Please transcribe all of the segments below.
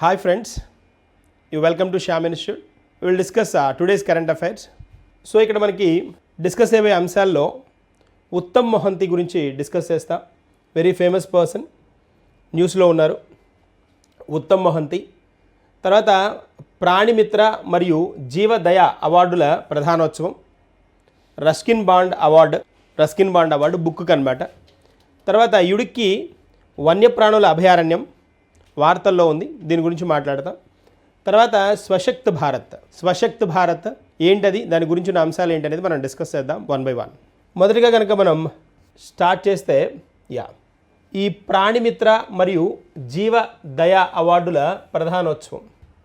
Hi friends you welcome to Shyam institute will discuss today's current affairs so ఇక్కడ మనకి discuss అయ్యే అంశాల్లో ఉత్తమ్ మొహంతి గురించి డిస్కస్ చేస్తా. వెరీ ఫేమస్ పర్సన్ న్యూస్లో ఉన్నారు. ఉత్తమ్ మొహంతి. తర్వాత ప్రాణిమిత్ర మరియు జీవదయ అవార్డుల ప్రధానోత్సవం. Ruskin Bond award Ruskin Bond award book అనమాట తర్వాత ఇడుక్కి వన్యప్రాణుల అభయారణ్యం. వార్తల్లో ఉంది. దీని గురించి మాట్లాడతాం తర్వాత స్వశక్త్ భారత్. స్వశక్త్ భారత్ ఏంటది? దాని గురించిన అంశాలు ఏంటనేది మనం డిస్కస్ చేద్దాం వన్ బై వన్. మొదటిగా కనుక మనం స్టార్ట్ చేస్తే యా ఈ ప్రాణిమిత్ర మరియు జీవ దయ అవార్డుల ప్రధానోత్సవం.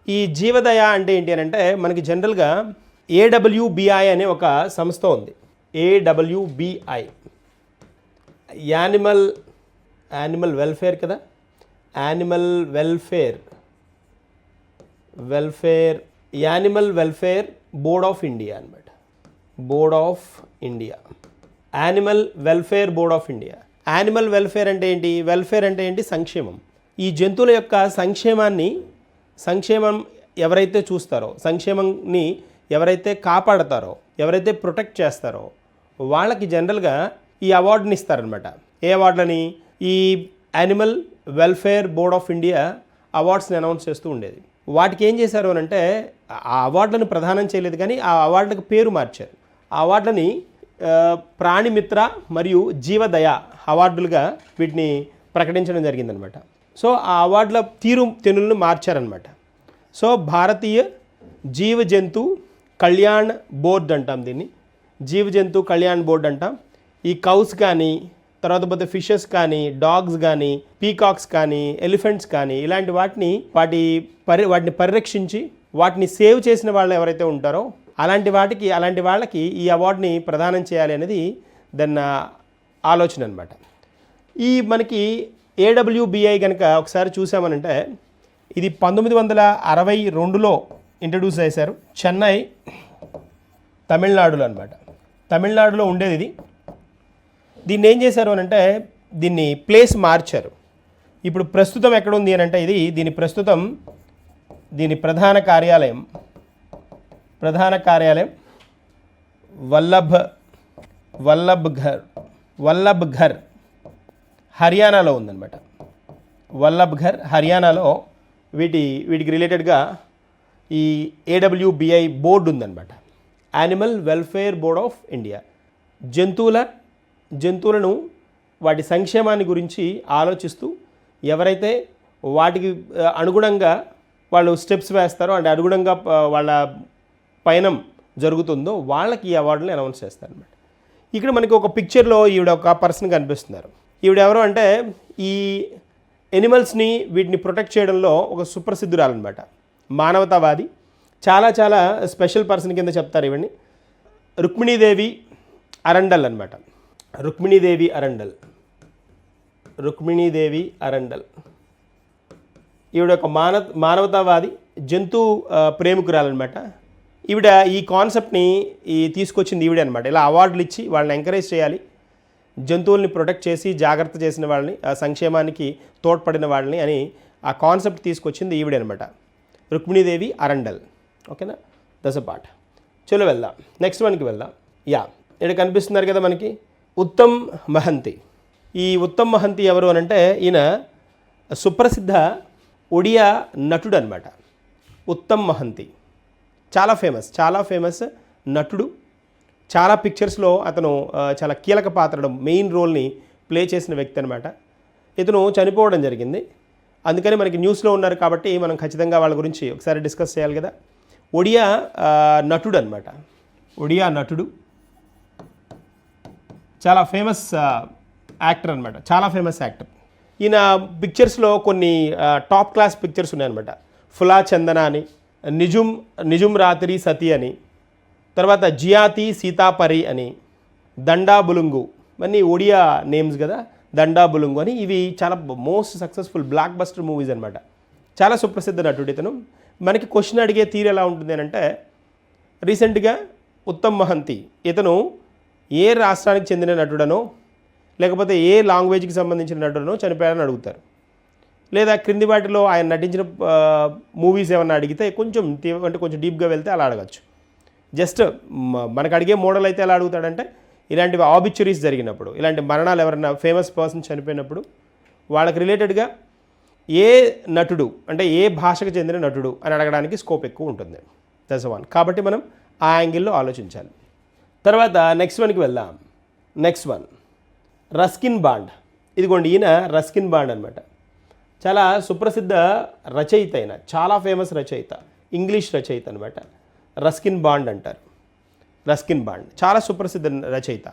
ఈ జీవదయ అంటే ఏంటి అని అంటే మనకి జనరల్గా ఏడబ్ల్యూబిఐ అనే ఒక సంస్థ ఉంది. ఏడబ్ల్యూబిఐ. యానిమల్ యానిమల్ వెల్ఫేర్ కదా? Animal welfare welfare animal welfare board of India అనమాట board of India animal welfare board of India animal welfare అంటే ఏంటి? వెల్ఫేర్ అంటే ఏంటి? సంక్షేమం. ఈ జంతువుల యొక్క సంక్షేమాన్ని సంక్షేమం ఎవరైతే చూస్తారో సంక్షేమాన్ని ఎవరైతే కాపాడతారో ఎవరైతే ప్రొటెక్ట్ చేస్తారో వాళ్ళకి జనరల్గా ఈ అవార్డుని ఇస్తారనమాట ఏ అవార్డులని? ఈ animal welfare board of India అవార్డ్స్ని announce చేస్తూ ఉండేది. వాటికి ఏం చేశారు అని అంటే ఆ అవార్డులను ప్రదానం చేయలేదు కానీ ఆ అవార్డులకు పేరు మార్చారు. ఆ అవార్డులని ప్రాణిమిత్ర మరియు జీవదయ అవార్డులుగా వీటిని ప్రకటించడం జరిగిందనమాట. సో ఆ అవార్డుల తీరు తెనులను మార్చారనమాట. సో భారతీయ జీవ జంతు కళ్యాణ్ బోర్డ్ అంటాం దీన్ని. జీవ జంతు కళ్యాణ్ బోర్డ్ అంటాం. ఈ కౌస్ కానీ తర్వాత పోతే ఫిషెస్ కానీ డాగ్స్ కానీ పీకాక్స్ కానీ ఎలిఫెంట్స్ కానీ ఇలాంటి వాటిని వాటి పరి వాటిని పరిరక్షించి వాటిని సేవ్ చేసిన వాళ్ళు ఎవరైతే ఉంటారో అలాంటి వాటికి అలాంటి వాళ్ళకి ఈ అవార్డుని ప్రదానం చేయాలి అనేది దాని ఆలోచన అనమాట ఈ మనకి ఏడబ్ల్యూబిఐ కనుక ఒకసారి చూసామనంటే ఇది పంతొమ్మిది వందల అరవై రెండులో ఇంట్రడ్యూస్ చేశారు. చెన్నై తమిళనాడులో అనమాట తమిళనాడులో ఉండేది ఇది. దీన్ని ఏం చేశారు అని అంటే దీన్ని ప్లేస్ మార్చారు. ఇప్పుడు ప్రస్తుతం ఎక్కడ ఉంది అని అంటే ఇది దీని ప్రస్తుతం దీని ప్రధాన కార్యాలయం ప్రధాన కార్యాలయం వల్లభ్ వల్లభ్ ఘర్ వల్లభ్ ఘర్ హర్యానాలో ఉందన్నమాట. వల్లభ్ ఘర్ హర్యానాలో వీటి వీటికి రిలేటెడ్గా ఈ ఏడబ్ల్యూబిఐ బోర్డు ఉందన్నమాట. Animal welfare board of India జంతువుల జంతువులను వాటి సంక్షేమాన్ని గురించి ఆలోచిస్తూ ఎవరైతే వాటికి అనుగుణంగా వాళ్ళు స్టెప్స్ వేస్తారో అంటే అనుగుణంగా వాళ్ళ పయనం జరుగుతుందో వాళ్ళకి ఈ అవార్డుని అనౌన్స్ చేస్తారనమాట ఇక్కడ మనకి ఒక పిక్చర్లో ఈవిడ ఒక పర్సన్ కనిపిస్తున్నారు. ఈవిడ ఎవరు అంటే ఈ ఎనిమల్స్ని వీటిని ప్రొటెక్ట్ చేయడంలో ఒక సుప్రసిద్ధురాలన్నమాట. మానవతావాది. చాలా చాలా స్పెషల్ పర్సన్ కింద చెప్తారు ఇవన్నీ రుక్మిణీదేవి అరండల్ అనమాట రుక్మిణీదేవి అరండల్. రుక్మిణీదేవి అరండల్. ఈవిడ ఒక మాన మానవతావాది జంతు ప్రేమికురాలన్నమాట. ఈవిడ ఈ కాన్సెప్ట్ని ఈ తీసుకొచ్చింది ఈవిడ అనమాట ఇలా అవార్డులు ఇచ్చి వాళ్ళని ఎంకరేజ్ చేయాలి. జంతువుల్ని ప్రొటెక్ట్ చేసి జాగ్రత్త చేసిన వాళ్ళని ఆ సంక్షేమానికి తోడ్పడిన వాళ్ళని అని ఆ కాన్సెప్ట్ తీసుకొచ్చింది ఈవిడే అనమాట రుక్మిణీదేవి అరండల్. ఓకేనా? దశ పాట చలో వెళ్దాం. నెక్స్ట్ వన్కి వెళ్దాం. యా. ఇక్కడ కనిపిస్తున్నారు కదా మనకి. ఉత్తమ్ మహంతి. ఈ ఉత్తమ్ మహంతి ఎవరు అని అంటే ఈయన సుప్రసిద్ధ ఒడియా నటుడు అనమాట ఉత్తమ్ మహంతి. చాలా ఫేమస్ చాలా ఫేమస్ నటుడు. చాలా పిక్చర్స్లో అతను చాలా కీలక పాత్రలు మెయిన్ రోల్ని ప్లే చేసిన వ్యక్తి అనమాట ఇతను చనిపోవడం జరిగింది. అందుకని మనకి న్యూస్లో ఉన్నారు కాబట్టి మనం ఖచ్చితంగా వాళ్ళ గురించి ఒకసారి డిస్కస్ చేయాలి కదా. ఒడియా నటుడు అనమాట ఒడియా నటుడు. చాలా ఫేమస్ యాక్టర్ అనమాట చాలా ఫేమస్ యాక్టర్ ఈయన పిక్చర్స్లో కొన్ని టాప్ క్లాస్ పిక్చర్స్ ఉన్నాయన్నమాట. ఫులా చందన అని నిజుం నిజుం రాత్రి సతి అని తర్వాత జియాతి సీతాపరి అని దండా బులుంగు ఇవన్నీ ఒడియా నేమ్స్ కదా దండా బులుంగు అని ఇవి చాలా most successful blockbuster movies అనమాట చాలా సుప్రసిద్ధ నటుడు ఇతను. మనకి క్వశ్చన్ అడిగే తీరు ఎలా ఉంటుంది అని అంటే రీసెంట్గా ఉత్తమ్ మహంతి ఇతను ఏ రాష్ట్రానికి చెందిన నటుడనో లేకపోతే ఏ లాంగ్వేజ్కి సంబంధించిన నటుడనో చనిపోయారని అడుగుతారు. లేదా క్రింది వాటిలో ఆయన నటించిన మూవీస్ ఏమన్నా అడిగితే కొంచెం అంటే కొంచెం డీప్గా వెళ్తే అలా అడగచ్చు. జస్ట్ మనకు అడిగే మోడల్ అయితే ఎలా అడుగుతాడంటే ఇలాంటివి ఆబిచురీస్ జరిగినప్పుడు ఇలాంటి మరణాలు ఎవరైనా ఫేమస్ పర్సన్ చనిపోయినప్పుడు వాళ్ళకి రిలేటెడ్గా ఏ నటుడు అంటే ఏ భాషకు చెందిన నటుడు అని అడగడానికి స్కోప్ ఎక్కువ ఉంటుంది. దశ వన్. కాబట్టి మనం ఆ యాంగిల్లో ఆలోచించాలి. తర్వాత నెక్స్ట్ వన్కి వెళ్దాం. Next one Ruskin Bond. ఇదిగోండి ఈయన రస్కిన్ బాండ్ అనమాట చాలా సుప్రసిద్ధ రచయిత అయిన చాలా ఫేమస్ రచయిత. ఇంగ్లీష్ రచయిత అనమాట రస్కిన్ బాండ్ అంటారు. Ruskin Bond. చాలా సుప్రసిద్ధ రచయిత.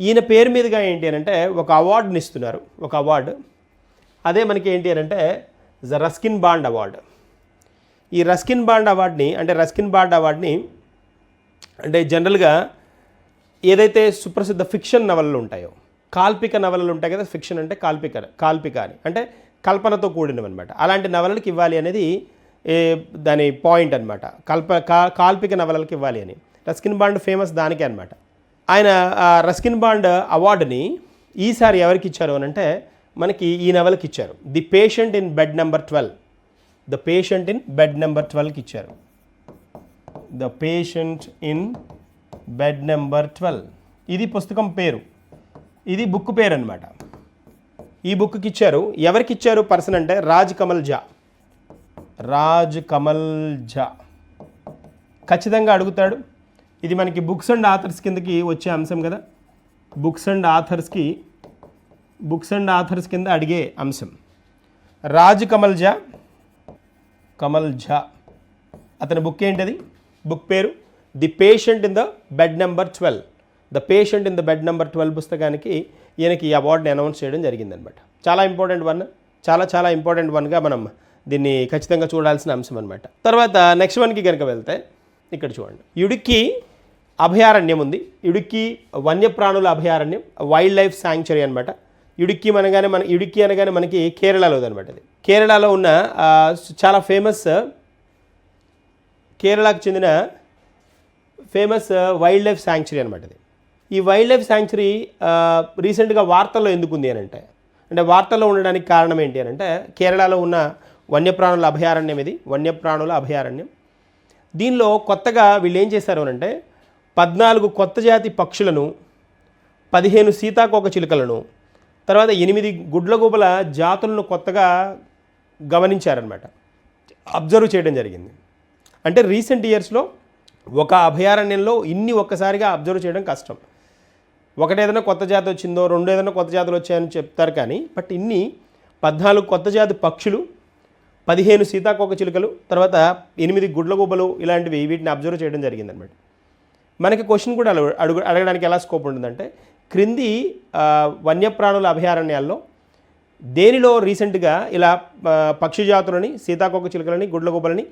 ఈయన పేరు మీదుగా ఏంటి అని అంటే ఒక అవార్డుని ఇస్తున్నారు. ఒక అవార్డు అదే మనకి ఏంటి అని అంటే ద రస్కిన్ బాండ్ అవార్డు ఈ రస్కిన్ బాండ్ అవార్డుని అంటే రస్కిన్ బాండ్ అవార్డుని అంటే జనరల్గా ఏదైతే సుప్రసిద్ధ ఫిక్షన్ నవలలు ఉంటాయో కాల్పిక నవలలు ఉంటాయి కదా ఫిక్షన్ అంటే కాల్పిక కాల్పిక అని. అంటే కల్పనతో కూడినవి అనమాట అలాంటి నవలలకు ఇవ్వాలి అనేది ఏ, దాని పాయింట్ అనమాట కల్ప కా కాల్పిక నవలలకు ఇవ్వాలి అని. రస్కిన్ బాండ్ ఫేమస్ దానికే అనమాట ఆయన రస్కిన్ బాండ్ అవార్డుని ఈసారి ఎవరికి ఇచ్చారు అని అంటే మనకి ఈ నవలకి ఇచ్చారు. The patient in bed number twelve the patient in bed number ట్వెల్వ్కి ఇచ్చారు. The patient in bed number twelve ఇది పుస్తకం పేరు. ఇది బుక్ పేరు అనమాట ఈ బుక్కి ఇచ్చారు ఎవరికి ఇచ్చారు పర్సన్ అంటే రాజ్ కమల్ జా. రాజ్ కమల్ జా. ఖచ్చితంగా అడుగుతాడు. ఇది మనకి బుక్స్ అండ్ ఆథర్స్ కిందకి వచ్చే అంశం కదా. బుక్స్ అండ్ ఆథర్స్కి బుక్స్ అండ్ ఆథర్స్ కింద అడిగే అంశం. రాజ్ కమల్ జా. కమల్ ఝా అతని బుక్ ఏంటది? బుక్ పేరు? The patient in the bed number twelve the patient in the bed number twelve పుస్తకానికి ఈయనకి ఈ అవార్డుని అనౌన్స్ చేయడం జరిగిందనమాట. చాలా ఇంపార్టెంట్ వన్ చాలా చాలా ఇంపార్టెంట్ వన్గా మనం దీన్ని ఖచ్చితంగా చూడాల్సిన అంశం అనమాట. తర్వాత నెక్స్ట్ వన్కి కనుక వెళ్తే ఇక్కడ చూడండి. ఇడుక్కి అభయారణ్యం ఉంది. ఇడుక్కి వన్యప్రాణుల అభయారణ్యం వైల్డ్ లైఫ్ శాంక్చురీ అనమాట. ఇడుక్కి అనగానే మన ఇడుక్కి అనగానే మనకి కేరళలో అనమాట ఇది. కేరళలో ఉన్న చాలా ఫేమస్ కేరళకు చెందిన ఫేమస్ వైల్డ్ లైఫ్ శాంక్చురీ అనమాట ఇది ఈ వైల్డ్ లైఫ్ శాంక్చురీ రీసెంట్గా వార్తల్లో ఎందుకు ఉంది అని అంటే అంటే వార్తల్లో ఉండడానికి కారణం ఏంటి అని అంటే కేరళలో ఉన్న వన్యప్రాణుల అభయారణ్యం ఇది వన్యప్రాణుల అభయారణ్యం. దీనిలో కొత్తగా వీళ్ళు ఏం చేశారు అని అంటే పద్నాలుగు కొత్త జాతి పక్షులను పదిహేను సీతాకోక చిలుకలను తర్వాత ఎనిమిది గుడ్లగూబల జాతులను కొత్తగా గమనించారనమాట అబ్జర్వ్ చేయడం జరిగింది. అంటే రీసెంట్ ఇయర్స్లో ఒక అభయారణ్యంలో ఇన్ని ఒక్కసారిగా అబ్జర్వ్ చేయడం కష్టం. ఒకటి ఏదైనా కొత్త జాతి వచ్చిందో రెండు ఏదైనా కొత్త జాతులు వచ్చాయని చెప్తారు కానీ బట్ ఇన్ని పద్నాలుగు కొత్త జాతి పక్షులు పదిహేను సీతాకోక చిలుకలు తర్వాత ఎనిమిది గుడ్లగూబలు ఇలాంటివి వీటిని అబ్జర్వ్ చేయడం జరిగిందనమాట. మనకి క్వశ్చన్ కూడా అడుగు అడుగు అడగడానికి ఎలా స్కోప్ ఉంటుందంటే క్రింది వన్యప్రాణుల అభయారణ్యాల్లో దేనిలో రీసెంట్గా ఇలా పక్షి జాతులని సీతాకోక చిలుకలని గుడ్లగూబలని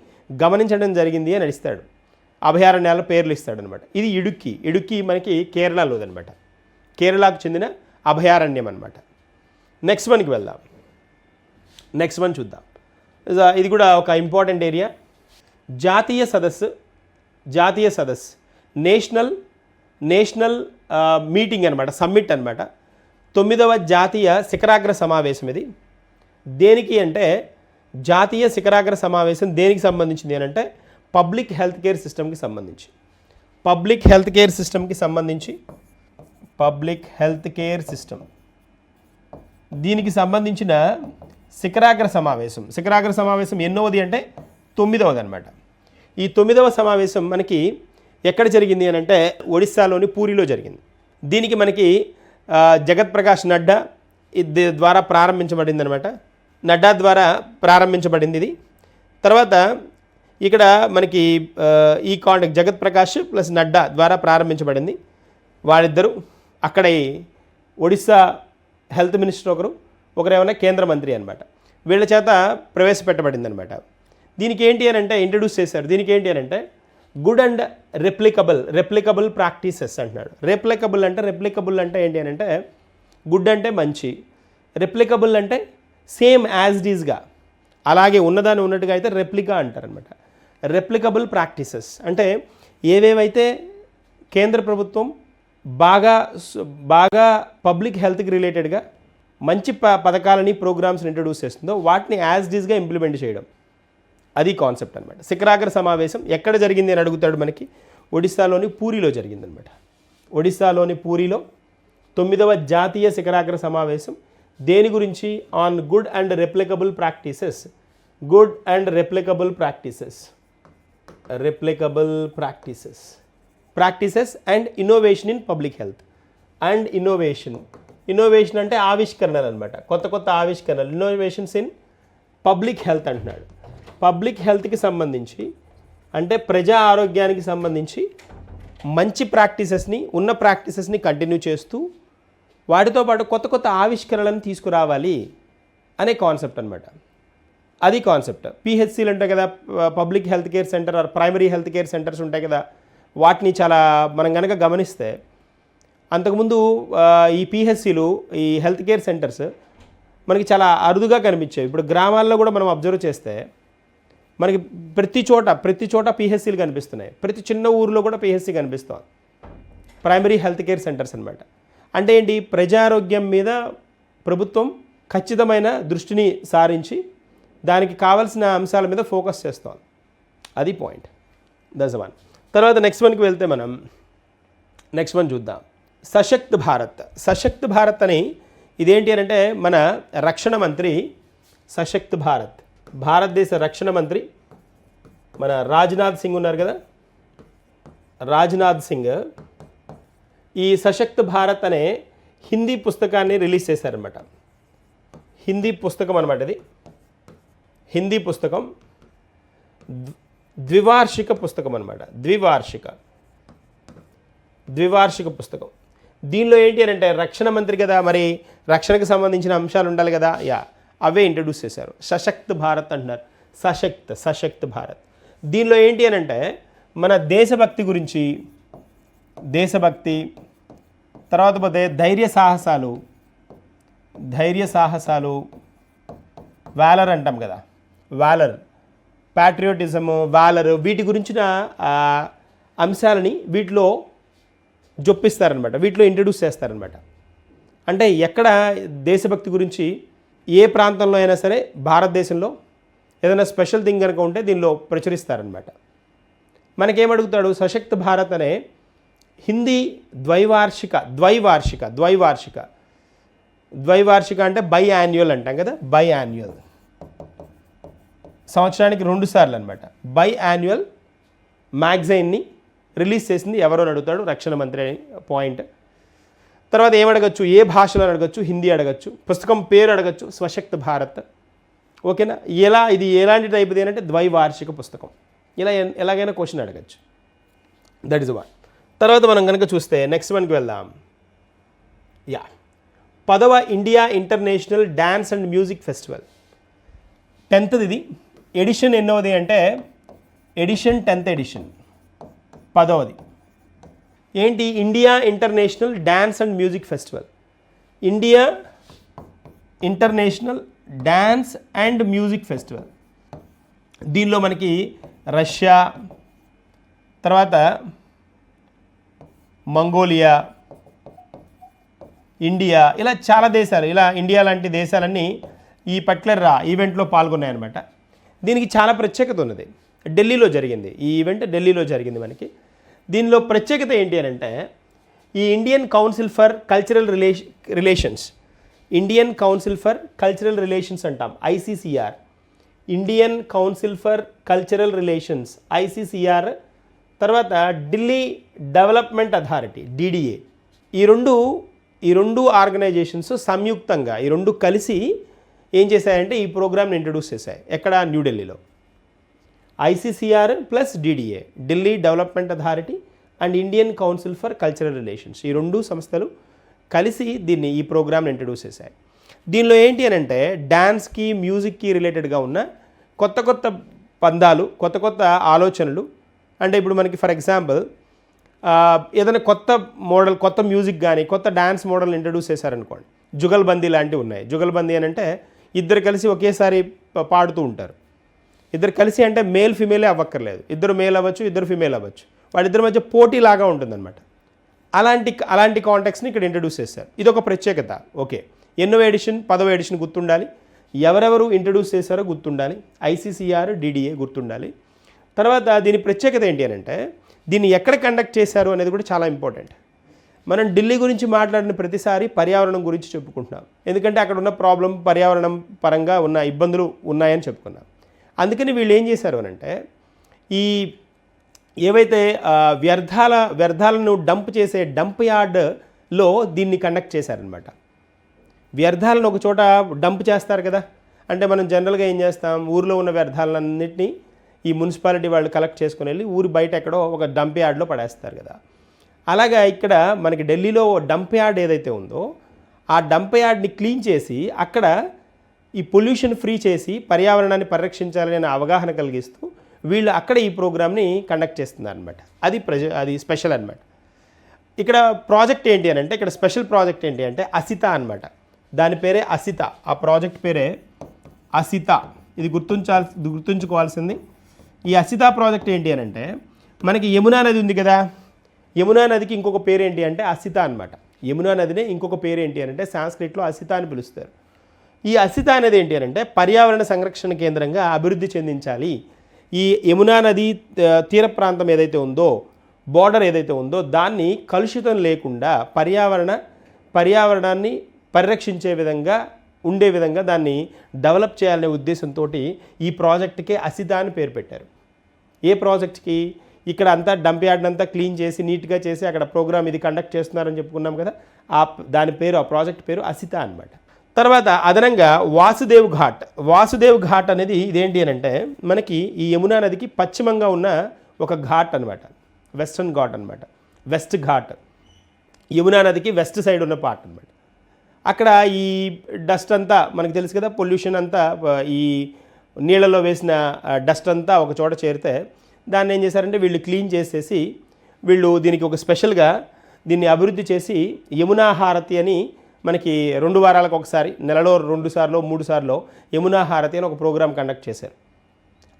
గమనించడం జరిగింది అని ఇస్తాడు అభయారణ్యాల పేర్లు ఇస్తాడనమాట. ఇది ఇడుక్కి. ఇడుక్కి మనకి కేరళలోదనమాట కేరళకు చెందిన అభయారణ్యం అనమాట నెక్స్ట్ వన్కి వెళ్దాం. నెక్స్ట్ వన్ చూద్దాం. ఇది కూడా ఒక ఇంపార్టెంట్ ఏరియా జాతీయ సదస్సు జాతీయ సదస్సు. నేషనల్ నేషనల్ మీటింగ్ అనమాట సమ్మిట్ అనమాట తొమ్మిదవ జాతీయ శిఖరాగ్ర సమావేశం ఇది. దేనికి అంటే జాతీయ శిఖరాగ్ర సమావేశం దేనికి సంబంధించింది అని అంటే పబ్లిక్ హెల్త్ కేర్ సిస్టమ్కి సంబంధించి. పబ్లిక్ హెల్త్ కేర్ సిస్టమ్కి సంబంధించి పబ్లిక్ హెల్త్ కేర్ సిస్టమ్. దీనికి సంబంధించిన శిఖరాగ్ర సమావేశం. శిఖరాగ్ర సమావేశం ఎన్నోది అంటే తొమ్మిదవది అనమాట ఈ తొమ్మిదవ సమావేశం మనకి ఎక్కడ జరిగింది అని అంటే ఒడిస్సాలోని పూరిలో జరిగింది. దీనికి మనకి జగత్ ప్రకాష్ నడ్డా ఇది ద్వారా ప్రారంభించబడింది అనమాట నడ్డా ద్వారా ప్రారంభించబడింది ఇది. తర్వాత ఇక్కడ మనకి ఈ కాంటాక్ట్ జగత్ ప్రకాష్ ప్లస్ నడ్డా ద్వారా ప్రారంభించబడింది. వాళ్ళిద్దరూ అక్కడ ఈ ఒడిస్సా హెల్త్ మినిస్టర్ ఒకరు ఒకరేమైనా కేంద్ర మంత్రి అనమాట వీళ్ళ చేత ప్రవేశపెట్టబడింది అనమాట దీనికి ఏంటి అని అంటే ఇంట్రడ్యూస్ చేశారు. దీనికి ఏంటి అని అంటే good and replicable replicable practices అంటున్నాడు. రెప్లికబుల్ అంటే రెప్లికబుల్ అంటే ఏంటి అని అంటే గుడ్ అంటే మంచి రెప్లికబుల్ అంటే సేమ్ యాజ్ డీజ్గా అలాగే ఉన్నదాన్ని ఉన్నట్టుగా అయితే రెప్లికా అంటారనమాట రెప్లికబుల్ ప్రాక్టీసెస్ అంటే ఏవేవైతే కేంద్ర ప్రభుత్వం బాగా బాగా పబ్లిక్ హెల్త్కి రిలేటెడ్గా మంచి ప పథకాలని ప్రోగ్రామ్స్ని ఇంట్రడ్యూస్ చేస్తుందో వాటిని యాజ్ డీజ్గా ఇంప్లిమెంట్ చేయడం. అది కాన్సెప్ట్ అనమాట శిఖరాగ్ర సమావేశం ఎక్కడ జరిగింది అని అడుగుతాడు మనకి? ఒడిస్సాలోని పూరిలో జరిగిందనమాట ఒడిస్సాలోని పూరిలో తొమ్మిదవ జాతీయ శిఖరాగ్ర సమావేశం. దేని గురించి? On good and replicable practices good and replicable practices replicable practices practices and innovation in public health and innovation innovation అంటే ఆవిష్కరణలు అనమాట కొత్త కొత్త ఆవిష్కరణలు. ఇన్నోవేషన్స్ ఇన్ పబ్లిక్ హెల్త్ అంటున్నాడు. పబ్లిక్ హెల్త్కి సంబంధించి అంటే ప్రజా ఆరోగ్యానికి సంబంధించి మంచి ప్రాక్టీసెస్ని ఉన్న ప్రాక్టీసెస్ని కంటిన్యూ చేస్తూ వాటితో పాటు కొత్త కొత్త ఆవిష్కరణలను తీసుకురావాలి అనే కాన్సెప్ట్ అనమాట అది కాన్సెప్ట్ పిహెచ్సిలు ఉంటాయి కదా public health care centre or primary health care centres ఉంటాయి కదా వాటిని చాలా మనం కనుక గమనిస్తే అంతకుముందు ఈ పిహెచ్సిలు ఈ హెల్త్ కేర్ సెంటర్స్ మనకి చాలా అరుదుగా కనిపించాయి ఇప్పుడు గ్రామాల్లో కూడా మనం అబ్జర్వ్ చేస్తే మనకి ప్రతి చోట ప్రతి చోట పిహెచ్సిలు కనిపిస్తున్నాయి. ప్రతి చిన్న ఊరిలో కూడా పిహెచ్సి కనిపిస్తుంది ప్రైమరీ హెల్త్ కేర్ సెంటర్స్ అనమాట అంటే ఏంటి? ప్రజారోగ్యం మీద ప్రభుత్వం ఖచ్చితమైన దృష్టిని సారించి దానికి కావాల్సిన అంశాల మీద ఫోకస్ చేస్తాం. అది పాయింట్ దస్ వన్ తర్వాత నెక్స్ట్ వన్కి వెళ్తే మనం నెక్స్ట్ వన్ చూద్దాం. సశక్త్ భారత్. సశక్త్ భారత్ అని ఇదేంటి అని అంటే మన రక్షణ మంత్రి సశక్త్ భారత్. భారతదేశ రక్షణ మంత్రి మన రాజ్నాథ్ సింగ్ ఉన్నారు కదా? రాజ్నాథ్ సింగ్ ఈ సశక్త్ భారత్ అనే హిందీ పుస్తకాన్ని రిలీజ్ చేశారనమాట హిందీ పుస్తకం అనమాట ఇది. హిందీ పుస్తకం ద్వివార్షిక పుస్తకం అనమాట ద్వివార్షిక. ద్వివార్షిక పుస్తకం. దీనిలో ఏంటి అని అంటే రక్షణ మంత్రి కదా మరి రక్షణకు సంబంధించిన అంశాలు ఉండాలి కదా యా అవే ఇంట్రడ్యూస్ చేశారు. సశక్త్ భారత్ అంటున్నారు. సశక్త్ సశక్త్ భారత్. దీనిలో ఏంటి అని అంటే మన దేశభక్తి గురించి దేశభక్తి తర్వాత పోతే ధైర్య సాహసాలు ధైర్య సాహసాలు వ్యాలర్ అంటాం కదా. వ్యాలర్ ప్యాట్రియోటిజము వ్యాలరు వీటి గురించిన అంశాలని వీటిలో జొప్పిస్తారనమాట. వీటిలో ఇంట్రడ్యూస్ చేస్తారనమాట. అంటే ఎక్కడ దేశభక్తి గురించి ఏ ప్రాంతంలో అయినా సరే భారతదేశంలో ఏదైనా స్పెషల్ థింగ్ కనుక ఉంటే దీనిలో ప్రచురిస్తారనమాట. మనకేమడుగుతాడు సశక్త భారత్ అనే హిందీ ద్వైవార్షిక ద్వైవార్షిక ద్వైవార్షిక. ద్వైవార్షిక అంటే బై యాన్యువల్ అంటాం కదా? బై యాన్యువల్ సంవత్సరానికి రెండు సార్లు అనమాట బై యాన్యువల్ మ్యాగజైన్ని రిలీజ్ చేసింది ఎవరో అడుగుతాడు రక్షణ మంత్రి అని పాయింట్ తర్వాత ఏమడగచ్చు ఏ భాషలో అడగచ్చు? హిందీ అడగచ్చు. పుస్తకం పేరు అడగచ్చు? స్వశక్త భారత్. ఓకేనా? ఎలా ఇది ఎలాంటి టైప్ది అంటే ద్వైవార్షిక పుస్తకం. ఇలా ఎలాగైనా క్వశ్చన్ అడగచ్చు. దట్ ఇస్ వన్ తర్వాత మనం కనుక చూస్తే నెక్స్ట్ వన్కి వెళ్దాం. యా పదవ India international dance and music festival. టెన్త్ది ఇది. ఎడిషన్ ఎన్నోది అంటే ఎడిషన్ టెన్త్ ఎడిషన్. పదవది ఏంటి? India international dance and music festival. India international dance and music festival. దీనిలో మనకి రష్యా తర్వాత మంగోలియా ఇండియా ఇలా చాలా దేశాలు ఇలా ఇండియా లాంటి దేశాలన్నీ ఈ పర్టికులర్ ఈవెంట్లో పాల్గొన్నాయన్నమాట. దీనికి చాలా ప్రత్యేకత ఉన్నది. ఢిల్లీలో జరిగింది. ఈ ఈవెంట్ ఢిల్లీలో జరిగింది మనకి. దీనిలో ప్రత్యేకత ఏంటి అని అంటే ఈ Indian council for cultural relation relations Indian council for cultural relations అంటాం ICCR Indian council for cultural relations ICCR తర్వాత ఢిల్లీ డెవలప్మెంట్ అథారిటీ డిడిఏ ఈ రెండు ఈ రెండు ఆర్గనైజేషన్స్ సంయుక్తంగా ఈ రెండు కలిసి ఏం చేశాయంటే ఈ ప్రోగ్రామ్ని ఇంట్రడ్యూస్ చేశాయి. ఎక్కడ? న్యూఢిల్లీలో ICCR plus DDA Delhi development authority and Indian council for cultural relations ఈ రెండు సంస్థలు కలిసి దీన్ని ఈ ప్రోగ్రామ్ని ఇంట్రడ్యూస్ చేశాయి. దీనిలో ఏంటి అని అంటే డ్యాన్స్కి మ్యూజిక్కి రిలేటెడ్గా ఉన్న కొత్త కొత్త పందాలు కొత్త కొత్త ఆలోచనలు. అంటే ఇప్పుడు మనకి ఫర్ ఎగ్జాంపుల్ ఏదైనా కొత్త మోడల్ కొత్త మ్యూజిక్ కానీ కొత్త డ్యాన్స్ మోడల్ ఇంట్రడ్యూస్ చేశారనుకోండి. జుగల్బందీ లాంటివి ఉన్నాయి. జుగల్బందీ అని అంటే ఇద్దరు కలిసి ఒకేసారి పాడుతూ ఉంటారు. ఇద్దరు కలిసి అంటే మేల్ ఫిమేలే అవ్వక్కర్లేదు. ఇద్దరు మేల్ అవ్వచ్చు ఇద్దరు ఫిమేల్ అవ్వచ్చు. వాళ్ళిద్దరి మధ్య పోటీలాగా ఉంటుందన్నమాట. అలాంటి అలాంటి కాంటాక్ట్స్ని ఇక్కడ ఇంట్రడ్యూస్ చేశారు. ఇది ఒక ప్రత్యేకత. ఓకే. ఎన్నో ఎడిషన్ పదవ ఎడిషన్ గుర్తుండాలి. ఎవరెవరు ఇంట్రడ్యూస్ చేశారో గుర్తుండాలి. ఐసీసీఆర్ డిడిఏ గుర్తుండాలి. తర్వాత దీని ప్రత్యేకత ఏంటి అని అంటే దీన్ని ఎక్కడ కండక్ట్ చేశారు అనేది కూడా చాలా ఇంపార్టెంట్. మనం ఢిల్లీ గురించి మాట్లాడిన ప్రతిసారి పర్యావరణం గురించి చెప్పుకుంటున్నాం. ఎందుకంటే అక్కడ ఉన్న ప్రాబ్లం పర్యావరణం పరంగా ఉన్న ఇబ్బందులు ఉన్నాయని చెప్పుకున్నాం. అందుకని వీళ్ళు ఏం చేశారు అనంటే ఈ ఏవైతే వ్యర్థాల వ్యర్థాలను డంప్ చేసే డంప్ యార్డ్లో దీన్ని కండక్ట్ చేశారనమాట. వ్యర్థాలను ఒక చోట డంప్ చేస్తారు కదా. అంటే మనం జనరల్గా ఏం చేస్తాం? ఊరిలో ఉన్న వ్యర్థాలన్నింటినీ ఈ మున్సిపాలిటీ వాళ్ళు కలెక్ట్ చేసుకుని వెళ్ళి ఊరి బయట ఎక్కడో ఒక డంప్ యార్డ్లో పడేస్తారు కదా. అలాగా ఇక్కడ మనకి ఢిల్లీలో డంప్ యార్డ్ ఏదైతే ఉందో ఆ డంప్ యార్డ్ని క్లీన్ చేసి అక్కడ ఈ పొల్యూషన్ ఫ్రీ చేసి పర్యావరణాన్ని పరిరక్షించాలని అవగాహన కలిగిస్తూ వీళ్ళు అక్కడ ఈ ప్రోగ్రామ్ని కండక్ట్ చేస్తున్నారు అనమాట అది ప్రజ అది స్పెషల్ అనమాట ఇక్కడ ప్రాజెక్ట్ ఏంటి అని అంటే ఇక్కడ స్పెషల్ ప్రాజెక్ట్ ఏంటి అంటే అసిత అన్నమాట. దాని పేరే అసిత. ఆ ప్రాజెక్ట్ పేరే అసిత. ఇది గుర్తుంచాల్సి గుర్తుంచుకోవాల్సింది. ఈ అసిత ప్రాజెక్ట్ ఏంటి అని అంటే మనకి యమునా నది ఉంది కదా? యమునా నదికి ఇంకొక పేరు ఏంటి అంటే అసిత అన్నమాట. యమునా నదినే ఇంకొక పేరు ఏంటి అని అంటే సాంస్క్రిట్లో అసిత అని పిలుస్తారు. ఈ అసిత అనేది ఏంటి అని అంటే పర్యావరణ సంరక్షణ కేంద్రంగా అభివృద్ధి చెందించాలి. ఈ యమునా నది తీర ప్రాంతం ఏదైతే ఉందో బోర్డర్ ఏదైతే ఉందో దాన్ని కలుషితం లేకుండా పర్యావరణ పర్యావరణాన్ని పరిరక్షించే విధంగా ఉండే విధంగా దాన్ని డెవలప్ చేయాలనే ఉద్దేశంతో ఈ ప్రాజెక్ట్కే అసిత అని పేరు పెట్టారు. ఏ ప్రాజెక్ట్కి ఇక్కడ అంతా డంప్ యార్డ్ అంతా క్లీన్ చేసి నీట్గా చేసి అక్కడ ప్రోగ్రామ్ ఇది కండక్ట్ చేస్తున్నారని చెప్పుకున్నాం కదా. ఆ దాని పేరు ఆ ప్రాజెక్ట్ పేరు అసిత అనమాట తర్వాత అదనంగా వాసుదేవ్ ఘాట్. వాసుదేవ్ ఘాట్ అనేది ఇదేంటి అని అంటే మనకి ఈ యమునా నదికి పశ్చిమంగా ఉన్న ఒక ఘాట్ అనమాట వెస్టర్న్ ఘాట్ అనమాట వెస్ట్ ఘాట్. యమునా నదికి వెస్ట్ సైడ్ ఉన్న పార్ట్ అనమాట అక్కడ ఈ డస్ట్ అంతా మనకు తెలుసు కదా పొల్యూషన్ అంతా ఈ నీళ్ళలో వేసిన డస్ట్ అంతా ఒక చోట చేరితే దాన్ని ఏం చేశారంటే వీళ్ళు క్లీన్ చేసేసి వీళ్ళు దీనికి ఒక స్పెషల్గా దీన్ని అభివృద్ధి చేసి యమునా హారతి అని మనకి రెండు వారాలకు ఒకసారి నెలలో రెండు సార్లు మూడు సార్లు యమునా హారతి అని ఒక ప్రోగ్రామ్ కండక్ట్ చేశారు.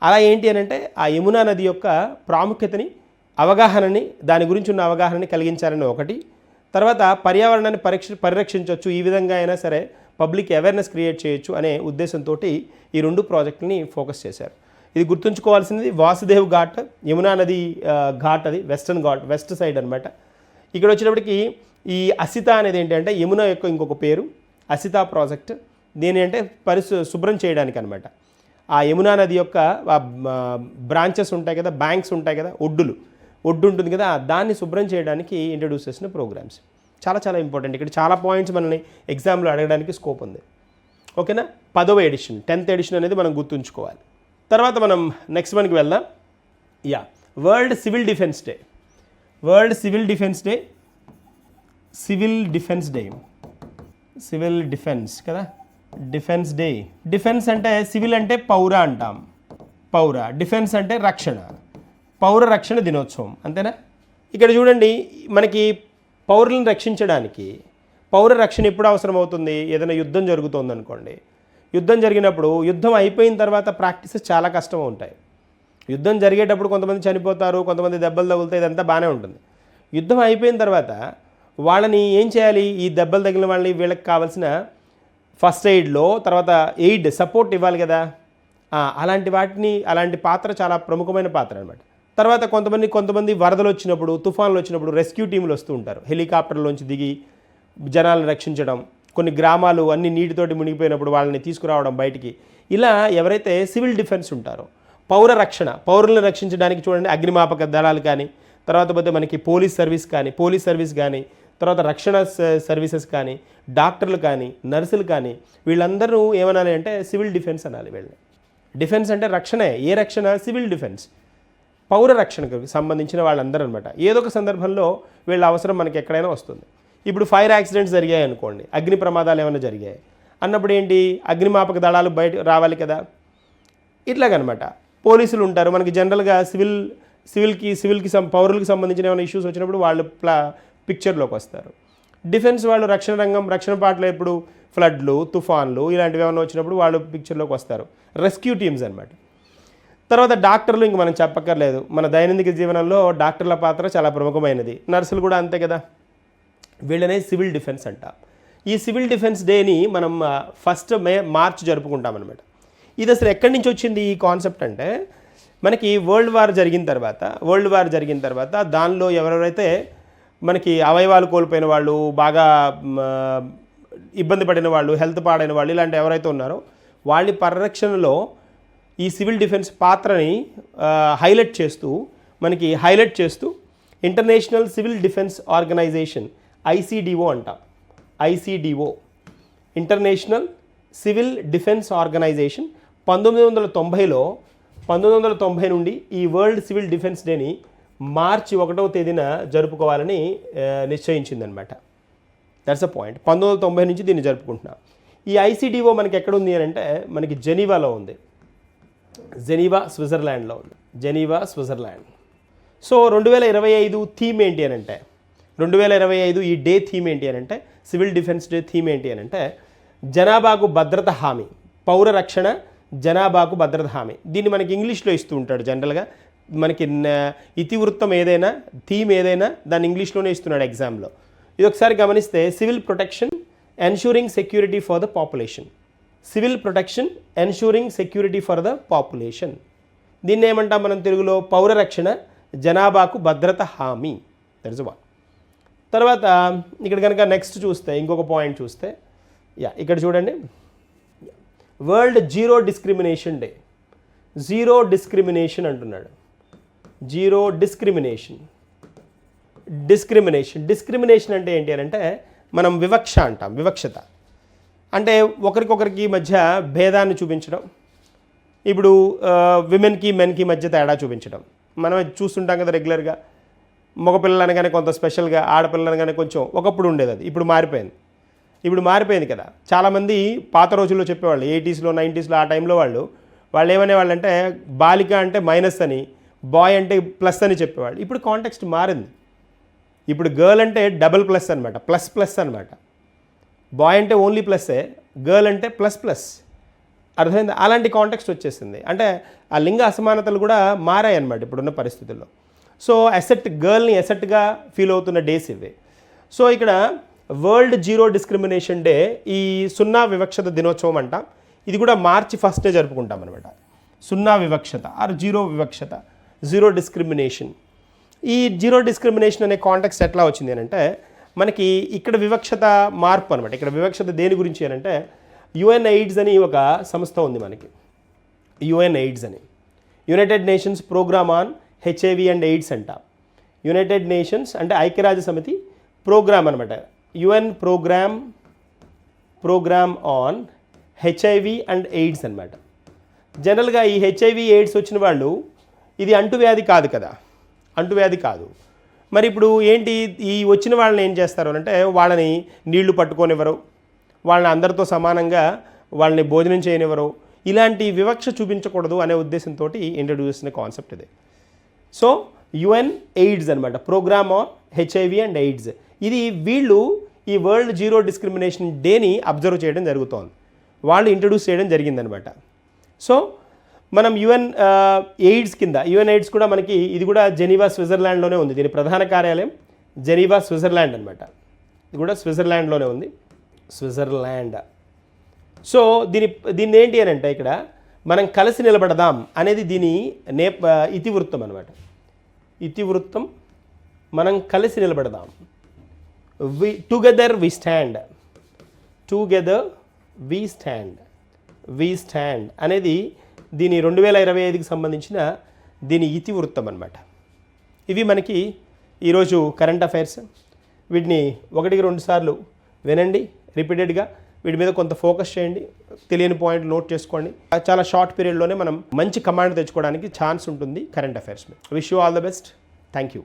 అలా ఏంటి అని అంటే ఆ యమునా నది యొక్క ప్రాముఖ్యతని అవగాహనని దాని గురించి ఉన్న అవగాహనని కలిగించాలని ఒకటి. తర్వాత పర్యావరణాన్ని పరీక్ష పరిరక్షించవచ్చు ఈ విధంగా అయినా సరే పబ్లిక్ అవేర్నెస్ క్రియేట్ చేయొచ్చు అనే ఉద్దేశంతో ఈ రెండు ప్రాజెక్టుని ఫోకస్ చేశారు. ఇది గుర్తుంచుకోవాల్సింది వాసుదేవ్ ఘాట్ యమునా నది ఘాట్ అది వెస్టర్న్ ఘాట్ వెస్ట్ సైడ్ అనమాట ఇక్కడ వచ్చేటప్పటికి ఈ అసిత అనేది ఏంటంటే యమున యొక్క ఇంకొక పేరు అసిత ప్రాజెక్ట్. దీని అంటే పరిశు శుభ్రం చేయడానికి అనమాట ఆ యమునా నది యొక్క బ్రాంచెస్ ఉంటాయి కదా బ్యాంక్స్ ఉంటాయి కదా ఒడ్డులు. ఒడ్డు ఉంటుంది కదా దాన్ని శుభ్రం చేయడానికి ఇంట్రడ్యూస్ చేసిన ప్రోగ్రామ్స్ చాలా చాలా ఇంపార్టెంట్ ఇక్కడ చాలా పాయింట్స్ మనల్ని ఎగ్జామ్లో అడగడానికి స్కోప్ ఉంది. ఓకేనా పదవ ఎడిషన్ టెన్త్ ఎడిషన్ అనేది మనం గుర్తుంచుకోవాలి. తర్వాత మనం నెక్స్ట్ వన్కి వెళ్దాం. Yeah world civil defence day world civil defence day civil defence day civil defence కదా? డిఫెన్స్ డే డిఫెన్స్ అంటే సివిల్ అంటే పౌర అంటాం. పౌర. డిఫెన్స్ అంటే రక్షణ. పౌర రక్షణ దినోత్సవం. అంతేనా? ఇక్కడ చూడండి మనకి పౌరులను రక్షించడానికి పౌర రక్షణ ఎప్పుడు అవసరం అవుతుంది ఏదైనా యుద్ధం జరుగుతుంది అనుకోండి యుద్ధం జరిగినప్పుడు యుద్ధం అయిపోయిన తర్వాత ప్రాక్టీసెస్ చాలా కష్టం ఉంటాయి. యుద్ధం జరిగేటప్పుడు కొంతమంది చనిపోతారు కొంతమంది దెబ్బలు తగులుతాయి ఇదంతా బాగానే ఉంటుంది. యుద్ధం అయిపోయిన తర్వాత వాళ్ళని ఏం చేయాలి? ఈ దెబ్బలు తగిలిన వాళ్ళని వీళ్ళకి కావాల్సిన ఫస్ట్ ఎయిడ్లో తర్వాత ఎయిడ్ సపోర్ట్ ఇవ్వాలి కదా? అలాంటి వాటిని అలాంటి పాత్ర చాలా ప్రముఖమైన పాత్ర అనమాట తర్వాత కొంతమంది కొంతమంది వరదలు వచ్చినప్పుడు తుఫాన్లు వచ్చినప్పుడు రెస్క్యూ టీంలు వస్తూ ఉంటారు. హెలికాప్టర్లోంచి దిగి జనాలను రక్షించడం కొన్ని గ్రామాలు అన్ని నీటితోటి మునిగిపోయినప్పుడు వాళ్ళని తీసుకురావడం బయటికి. ఇలా ఎవరైతే సివిల్ డిఫెన్స్ ఉంటారో పౌర రక్షణ పౌరులను రక్షించడానికి చూడండి అగ్నిమాపక దళాలు కానీ తర్వాత పోతే మనకి పోలీస్ సర్వీస్ కానీ పోలీస్ సర్వీస్ కానీ తర్వాత రక్షణ స- సర్వీసెస్ కానీ డాక్టర్లు కానీ నర్సులు కానీ వీళ్ళందరూ ఏమనాలి అంటే సివిల్ డిఫెన్స్ అనాలి వీళ్ళని. డిఫెన్స్ అంటే రక్షణే ఏ రక్షణ? Civil defence. పౌర రక్షణకు సంబంధించిన వాళ్ళందరూ అనమాట ఏదో ఒక సందర్భంలో వీళ్ళ అవసరం మనకి ఎక్కడైనా వస్తుంది. ఇప్పుడు ఫైర్ యాక్సిడెంట్స్ జరిగాయి అనుకోండి అగ్ని ప్రమాదాలు ఏమైనా జరిగాయి. అన్నప్పుడు ఏంటి? అగ్నిమాపక దళాలు బయట రావాలి కదా. ఇట్లాగనమాట. పోలీసులు ఉంటారు. మనకి జనరల్గా సివిల్ సివిల్కి సివిల్కి సం పౌరులకు సంబంధించిన ఏమైనా ఇష్యూస్ వచ్చినప్పుడు వాళ్ళు ప్లా పిక్చర్లోకి వస్తారు. డిఫెన్స్ వాళ్ళు రక్షణ రంగం రక్షణ పాటలు ఎప్పుడు? ఫ్లడ్లు తుఫాన్లు ఇలాంటివి ఏమైనా వచ్చినప్పుడు వాళ్ళు పిక్చర్లోకి వస్తారు. రెస్క్యూ టీమ్స్ అనమాట. తర్వాత డాక్టర్లు ఇంక మనం చెప్పక్కర్లేదు. మన దైనందిక జీవనంలో డాక్టర్ల పాత్ర చాలా ప్రముఖమైనది. నర్సులు కూడా అంతే కదా. వీళ్ళనే సివిల్ డిఫెన్స్ అంట. ఈ సివిల్ డిఫెన్స్ డేని మనం ఫస్ట్ మే మార్చ్ జరుపుకుంటాం అనమాట ఇది అసలు ఎక్కడి నుంచి వచ్చింది ఈ కాన్సెప్ట్ అంటే మనకి వరల్డ్ వార్ జరిగిన తర్వాత వరల్డ్ వార్ జరిగిన తర్వాత దానిలో ఎవరెవరైతే మనకి అవయవాలు కోల్పోయిన వాళ్ళు బాగా ఇబ్బంది పడిన వాళ్ళు హెల్త్ పాడైన వాళ్ళు ఇలాంటి ఎవరైతే ఉన్నారో వాళ్ళ పరిరక్షణలో ఈ సివిల్ డిఫెన్స్ పాత్రని హైలైట్ చేస్తూ మనకి హైలైట్ చేస్తూ international civil defence organisation ICDO అంట. ICDO. International civil defence organisation పంతొమ్మిది వందల తొంభైలో పంతొమ్మిది వందల తొంభై నుండి ఈ వరల్డ్ సివిల్ డిఫెన్స్ డేని మార్చి ఒకటవ తేదీన జరుపుకోవాలని నిశ్చయించిందనమాట దట్స్ అ పాయింట్ పంతొమ్మిది వందల తొంభై నుంచి దీన్ని జరుపుకుంటున్నా. ఈ ఐసిడిఓ మనకి ఎక్కడ ఉంది అని అంటే మనకి జెనీవాలో ఉంది. జెనీవా స్విట్జర్లాండ్లో ఉంది. Geneva Switzerland. సో రెండు వేల ఇరవై ఐదు థీమ్ ఏంటి అని అంటే రెండు వేల ఇరవై ఐదు ఈ డే థీమ్ ఏంటి అని అంటే సివిల్ డిఫెన్స్ డే థీమ్ ఏంటి అని అంటే జనాభాకు భద్రత హామీ పౌర రక్షణ జనాభాకు భద్రత హామీ. దీన్ని మనకి ఇంగ్లీష్లో ఇస్తూ ఉంటాడు జనరల్గా. మనకి ఇతివృత్తం ఏదైనా థీమ్ ఏదైనా దాన్ని ఇంగ్లీష్లోనే ఇస్తున్నాడు ఎగ్జామ్లో. ఇది ఒకసారి గమనిస్తే civil protection ensuring security for the population. Civil protection ensuring security for the population. దీన్ని ఏమంటాం మనం తెలుగులో? పౌర రక్షణ జనాభాకు భద్రత హామీ. దట్స్ వన్ తర్వాత ఇక్కడ కనుక నెక్స్ట్ చూస్తే ఇంకొక పాయింట్ చూస్తే యా ఇక్కడ చూడండి. World zero discrimination day zero discrimination అంటున్నాడు. జీరో డిస్క్రిమినేషన్ డిస్క్రిమినేషన్ డిస్క్రిమినేషన్ అంటే ఏంటి అని అంటే మనం వివక్ష అంటాం వివక్షత. అంటే ఒకరికొకరికి మధ్య భేదాన్ని చూపించడం. ఇప్పుడు uh, విమెన్కి మెన్కి మధ్య తేడా చూపించడం. మనం చూస్తుంటాం కదా రెగ్యులర్గా మగపిల్లలు కానీ కొంత స్పెషల్గా ఆడపిల్లలు కానీ కొంచెం ఒకప్పుడు ఉండేది అది. ఇప్పుడు మారిపోయింది. ఇప్పుడు మారిపోయింది కదా. చాలామంది పాత రోజుల్లో చెప్పేవాళ్ళు ఎయిటీస్లో నైంటీస్లో ఆ టైంలో వాళ్ళు వాళ్ళు ఏమనేవాళ్ళు అంటే బాలిక అంటే మైనస్ అని బాయ్ అంటే ప్లస్ అని చెప్పేవాళ్ళు. ఇప్పుడు కాంటెక్స్ట్ మారింది. ఇప్పుడు గర్ల్ అంటే డబుల్ ప్లస్ అనమాట ప్లస్ ప్లస్ అనమాట బాయ్ అంటే ఓన్లీ ప్లస్సే గర్ల్ అంటే ప్లస్ ప్లస్. అర్థమైంది? అలాంటి కాంటెక్స్ట్ వచ్చేసింది. అంటే ఆ లింగ అసమానతలు కూడా మారాయి అనమాట ఇప్పుడున్న పరిస్థితుల్లో. సో అసెట్ గర్ల్ని అసెట్గా ఫీల్ అవుతున్న డేస్ ఇవి. సో ఇక్కడ వరల్డ్ జీరో డిస్క్రిమినేషన్ డే ఈ సున్నా వివక్షత దినోత్సవం అంట. ఇది కూడా మార్చి ఫస్టే జరుపుకుంటాం అనమాట సున్నా వివక్షత ఆర్ జీరో వివక్షత జీరో డిస్క్రిమినేషన్ ఈ జీరో డిస్క్రిమినేషన్ అనే కాంటాక్ట్స్ ఎట్లా వచ్చింది అంటే మనకి ఇక్కడ వివక్షత మార్పు అనమాట ఇక్కడ వివక్షత దేని గురించి అంటే యుఎన్ ఎయిడ్స్ అని ఒక సంస్థ ఉంది మనకి. యుఎన్ ఎయిడ్స్ అని. United Nations programme on HIV and AIDS అంట. యునైటెడ్ నేషన్స్ అంటే ఐక్యరాజ్య సమితి ప్రోగ్రామ్ అనమాట UN programme programme on HIV and AIDS అనమాట జనరల్గా ఈ హెచ్ఐవి ఎయిడ్స్ వచ్చిన వాళ్ళు ఇది అంటువ్యాధి కాదు కదా. అంటువ్యాధి కాదు. మరి ఇప్పుడు ఏంటి ఈ వచ్చిన వాళ్ళని ఏం చేస్తారు అంటే వాళ్ళని నీళ్ళు పట్టుకోనివ్వరు. వాళ్ళని అందరితో సమానంగా వాళ్ళని భోజనం చేయనివ్వరు. ఇలాంటి వివక్ష చూపించకూడదు అనే ఉద్దేశంతో ఇంట్రడ్యూస్ చేసిన కాన్సెప్ట్ ఇది. సో యుఎన్ ఎయిడ్స్ అనమాట programme on HIV and AIDS ఇది వీళ్ళు ఈ వరల్డ్ జీరో డిస్క్రిమినేషన్ డేని అబ్జర్వ్ చేయడం జరుగుతోంది. వాళ్ళు ఇంట్రడ్యూస్ చేయడం జరిగిందనమాట సో మనం యుఎన్ ఎయిడ్స్ కింద యుఎన్ ఎయిడ్స్ కూడా మనకి ఇది కూడా జెనీవా స్విట్జర్లాండ్లోనే ఉంది. దీని ప్రధాన కార్యాలయం జెనీవా స్విట్జర్లాండ్ అనమాట ఇది కూడా స్విట్జర్లాండ్లోనే ఉంది. స్విట్జర్లాండ్ సో దీని దీన్ని ఏంటి అని అంటే ఇక్కడ మనం కలిసి నిలబడదాం అనేది దీని నే ఇతివృత్తం అనమాట ఇతివృత్తం మనం కలిసి నిలబడదాం. We together we stand together we stand we stand అనేది దీని రెండు వేల ఇరవై ఐదుకి సంబంధించిన దీని ఇతివృత్తం అనమాట ఇవి మనకి ఈరోజు కరెంట్ అఫైర్స్ వీటిని ఒకటికి రెండు సార్లు వినండి రిపీటెడ్గా వీటి మీద కొంత ఫోకస్ చేయండి తెలియని పాయింట్ నోట్ చేసుకోండి. చాలా షార్ట్ పీరియడ్లోనే మనం మంచి కమాండ్ తెచ్చుకోవడానికి ఛాన్స్ ఉంటుంది కరెంట్ అఫైర్స్ మీద. Wish you all the best thank you